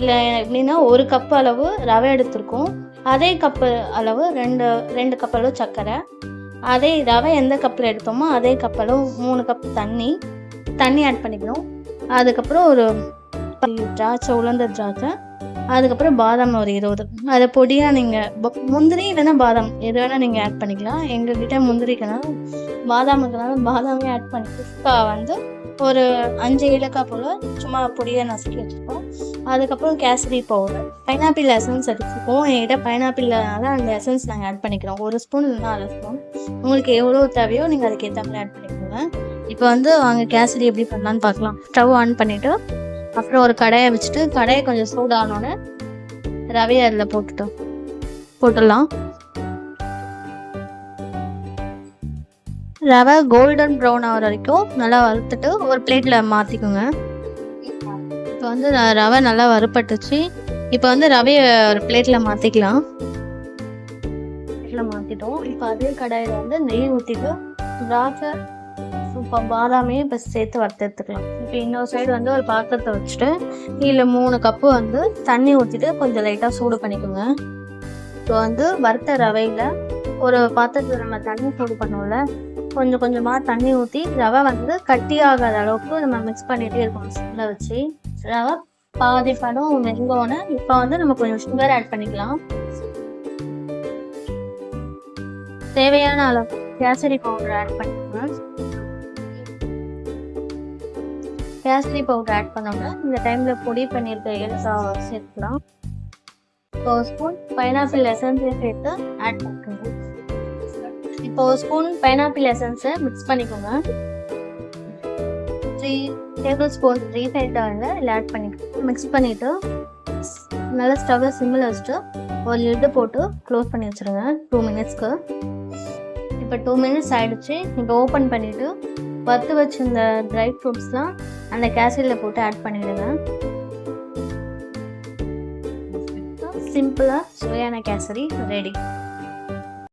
இல்லை எப்படின்னா ஒரு கப் அளவு ரவை எடுத்திருக்கோம். அதே கப்பு அளவு ரெண்டு ரெண்டு கப் அளவு சர்க்கரை. அதே ரவை எந்த கப்பில் எடுத்தோமோ அதே கப் அளவு மூணு கப் தண்ணி. தண்ணி ஆட் பண்ணிக்கணும். அதுக்கப்புறம் ஒரு திராட்சை உலர்ந்த திராட்சை. அதுக்கப்புறம் பாதாம் ஒரு இருபது. அதை பொடியாக நீங்கள் முந்திரி இல்லைன்னா பாதாம் எது வேணால் நீங்கள் ஆட் பண்ணிக்கலாம். எங்ககிட்ட முந்திரிக்கனால பாதாமுக்குனால பாதாமே ஆட் பண்ணி பிஸ்தா வந்து ஒரு அஞ்சு ஏலக்காய் போல் சும்மா பொடியாக நசுக்கி வச்சுருக்கோம் அதுக்கப்புறம் கேசரி பவுடர் பைனாப்பிள் எசன்ஸ் எடுத்துருக்கோம் என்கிட்ட பைனாப்பிள்னால அந்த எசன்ஸ் நாங்கள் ஆட் பண்ணிக்கிறோம். ஒரு ஸ்பூன் இல்லைன்னா அரை ஸ்பூன் உங்களுக்கு எவ்வளோ தேவையோ நீங்கள் அதுக்கு ஏற்ற மாதிரி ஆட் பண்ணிக்கோங்க. இப்போ வந்து வாங்க கேசரி எப்படி பண்ணலான்னு பார்க்கலாம். ஸ்டவ் ஆன் பண்ணிவிட்டு அப்புறம் ஒரு கடையை வச்சுட்டு கடையை கொஞ்சம் சூடானோடனே ரவையை அதில் போட்டுட்டோம் போட்டுடலாம். ரவை கோல்டன் ப்ரௌன் ஆகிற வரைக்கும் நல்லா வறுத்துட்டு ஒரு பிளேட்டில் மாற்றிக்கோங்க இப்போ வந்து ரவை நல்லா வறுப்பட்டுச்சு இப்போ வந்து ரவையை ஒரு பிளேட்டில் மாற்றிக்கலாம் பிளேட்டில் மாற்றிட்டோம் இப்போ அதே கடாயில் வந்து நெய் ஊற்றிட்டு திராட்சை இப்போ பாதாமையும் இப்போ சேர்த்து வறுத்து எடுத்துக்கலாம் இப்போ இன்னொரு சைடு வந்து ஒரு பாத்திரத்தை வச்சுட்டு கீழே மூணு கப்பு வந்து தண்ணி ஊற்றிட்டு கொஞ்சம் லைட்டாக சூடு பண்ணிக்கோங்க. இப்போ வந்து வறுத்த ரவையில் ஒரு பாத்திரத்தில் நம்ம தண்ணி சூடு பண்ணோம்ல கொஞ்சம் கொஞ்சமாக தண்ணி ஊற்றி ரவை வந்து கட்டி ஆகாத அளவுக்கு நம்ம மிக்ஸ் பண்ணிகிட்டே இருக்கணும் சிம்மில் வச்சு. ரவை பாதி படம் வெங்கோன்னு இப்போ வந்து நம்ம கொஞ்சம் சுகர் ஆட் பண்ணிக்கலாம். தேவையான அளவு கேசரி பவுடர் ஆட் பண்ணிக்கோங்க. கேசரி பவுடர் ஆட் பண்ணோம்னா இந்த டைமில் பொடி பண்ணியிருக்க ஏலக்காய் சேர்த்துக்கலாம். இப்போ ஒரு ஸ்பூன் பைனாப்பிள் எசன்ஸை சேர்த்து ஆட் பண்ணிக்கோங்க. இப்போ ஒரு ஸ்பூன் பைனாப்பிள் எசன்ஸை மிக்ஸ் பண்ணிக்கோங்க. Three tablespoon refined oil இதில் ஆட் பண்ணிக்கோங்க. மிக்ஸ் பண்ணிவிட்டு நல்லா ஸ்டவ்வை சிம்மில் வச்சுட்டு ஒரு லிட்டு போட்டு க்ளோஸ் பண்ணி வச்சுருங்க. டூ மினிட்ஸ்க்கு இப்போ டூ மினிட்ஸ் ஆகிடுச்சு இப்போ ஓப்பன் பண்ணிவிட்டு வறுத்து வச்சிருந்த ட்ரை ஃப்ரூட்ஸ்லாம் அந்த கேசரியில் போட்டு ஆட் பண்ணிவிடுங்க சிம்பிளாக சுவையான கேசரி ரெடி